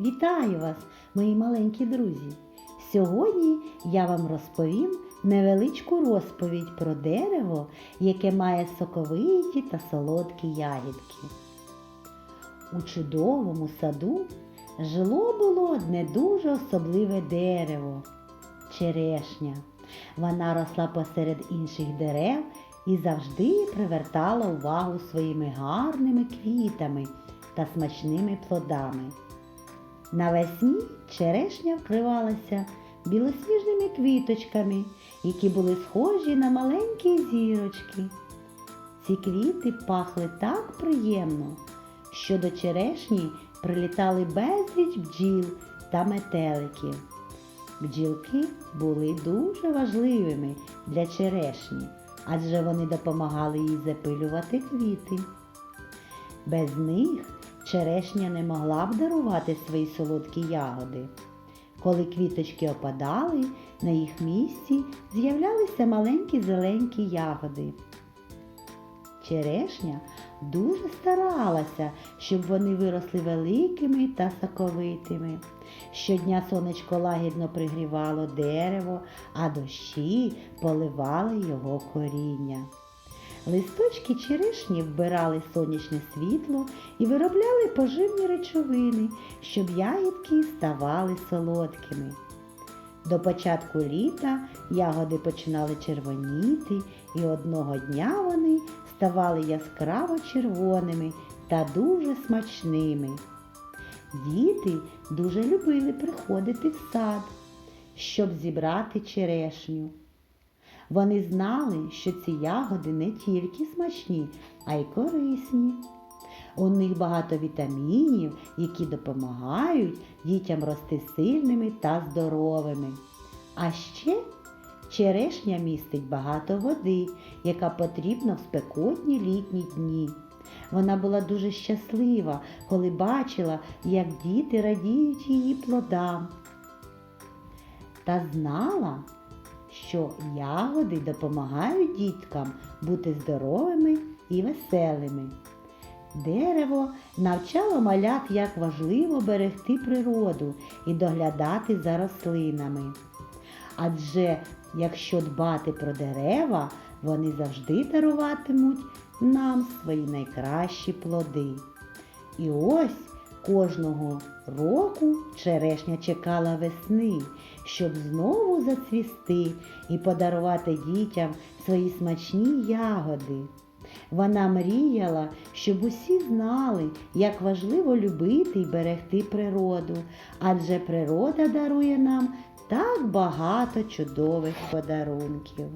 Вітаю вас, мої маленькі друзі! Сьогодні я вам розповім невеличку розповідь про дерево, яке має соковиті та солодкі ягідки. У чудовому саду жило було одне дуже особливе дерево черешня. Вона росла посеред інших дерев і завжди привертала увагу своїми гарними квітами та смачними плодами. Навесні черешня вкривалася білосніжними квіточками, які були схожі на маленькі зірочки. Ці квіти пахли так приємно, що до черешні прилітали безліч бджіл та метеликів. Бджілки були дуже важливими для черешні, адже вони допомагали їй запилювати квіти. Без них черешня не могла б дарувати свої солодкі ягоди. Коли квіточки опадали, на їх місці з'являлися маленькі зеленькі ягоди. Черешня дуже старалася, щоб вони виросли великими та соковитими. Щодня сонечко лагідно пригрівало дерево, а дощі поливали його коріння. Листочки черешні вбирали сонячне світло і виробляли поживні речовини, щоб ягідки ставали солодкими. До початку літа ягоди починали червоніти, і одного дня вони ставали яскраво червоними та дуже смачними. Діти дуже любили приходити в сад, щоб зібрати черешню. Вони знали, що ці ягоди не тільки смачні, а й корисні. У них багато вітамінів, які допомагають дітям рости сильними та здоровими. А ще черешня містить багато води, яка потрібна в спекотні літні дні. Вона була дуже щаслива, коли бачила, як діти радіють її плодам. Та знала, що ягоди допомагають діткам бути здоровими і веселими. Дерево навчало малят, як важливо берегти природу і доглядати за рослинами. Адже якщо дбати про дерева, вони завжди даруватимуть нам свої найкращі плоди. І ось кожного року черешня чекала весни, щоб знову зацвісти і подарувати дітям свої смачні ягоди. Вона мріяла, щоб усі знали, як важливо любити і берегти природу, адже природа дарує нам так багато чудових подарунків.